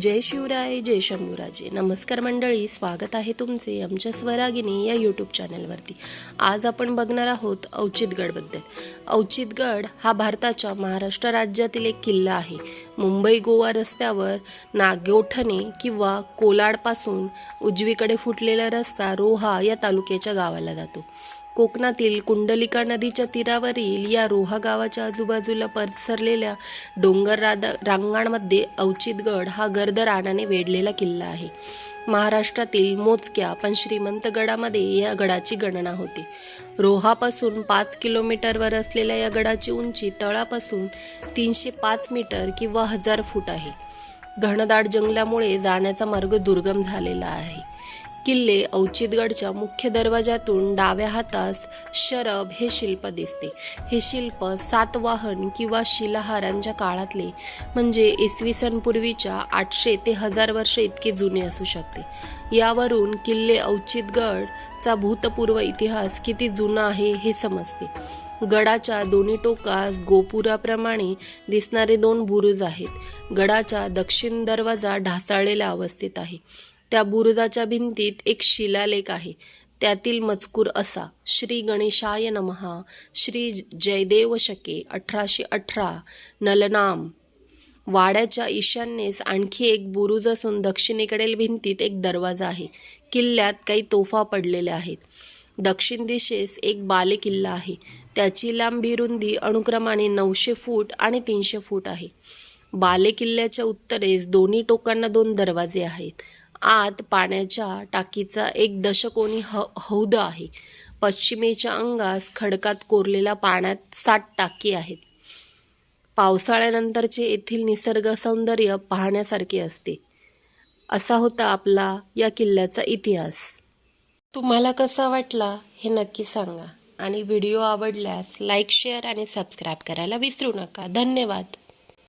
जय शिवराय जय शंभूराजे. नमस्कार मंडळी स्वागत आहे तुमचे आमच्या स्वरागिनी या यूट्यूब चॅनलवरती आज आपण बघणार आहोत औचितगडबद्दल औचितगड हा भारताच्या महाराष्ट्र राज्यातील एक किल्ला आहे. मुंबई गोवा रस्त्यावर नागोठणे किंवा कोलाडपासून उजवीकडे फुटलेला रस्ता रोहा या तालुक्याच्या गावाला जातो. कोकणातील कुंडलिका नदीच्या तीरावरील या रोहा गावाच्या आजूबाजूला पसरलेल्या डोंगर रादा रांगांमध्ये अवचितगड हा गर्द रानाने वेढलेला किल्ला आहे. महाराष्ट्रातील मोजक्या पण श्रीमंत गडामध्ये या गडाची गणना होते. रोहापासून पाच किलोमीटरवर असलेल्या या गडाची उंची तळापासून तीनशे पाच मीटर किंवा हजार फूट आहे. घनदाट जंगलामुळे जाण्याचा मार्ग दुर्गम झालेला आहे. किल्ले औचितगडच्या मुख्य दरवाजातून डाव्या हातास शरब हे शिल्प दिसते. हे शिल्प सातवाहन किंवा शिलाहारांच्या काळातले म्हणजे इसवी सन पूर्वीच्या आठशे ते हजार वर्ष इतके जुने असू शकते. यावरून किल्ले औचितगडचा भूतपूर्व इतिहास किती जुना आहे हे समजते. गडाच्या दोन्ही टोकास गोपुराप्रमाणे दिसणारे दोन बुरुज आहेत. गडाचा दक्षिण दरवाजा ढासाळलेल्या अवस्थेत आहे. त्या बुरुजाच्या भिंतीत एक शिलालेख आहे. त्यातील मजकूर असा. श्री गणेशाय नमहा श्री जयदेव शके अठराशे अठरा. नलनाम. वाड्याच्या ईशान्येस आणखी एक बुरुज असून दक्षिणेकडील भिंतीत एक दरवाजा आहे. किल्ल्यात काही तोफा पडलेल्या आहेत. दक्षिण दिशेस एक बाले किल्ला आहे. त्याची लांबी रुंदी अनुक्रमाने नऊशे फूट आणि तीनशे फूट आहे. बाले किल्ल्याच्या उत्तरेस दोन्ही टोकांना दोन दरवाजे आहेत. आत पाण्याच्या टाकीचा एक दशकोनी ह हौद आहे. पश्चिमेच्या अंगास खडकात कोरलेल्या पाण्यात सात टाकी आहेत. पावसाळ्यानंतरचे येथील निसर्ग सौंदर्य पाहण्यासारखे असते. असा होता आपला या किल्ल्याचा इतिहास. तुम्हाला कसा वाटला हे नक्की सांगा आणि व्हिडिओ आवडल्यास लाईक शेअर आणि सबस्क्राईब करायला विसरू नका. धन्यवाद.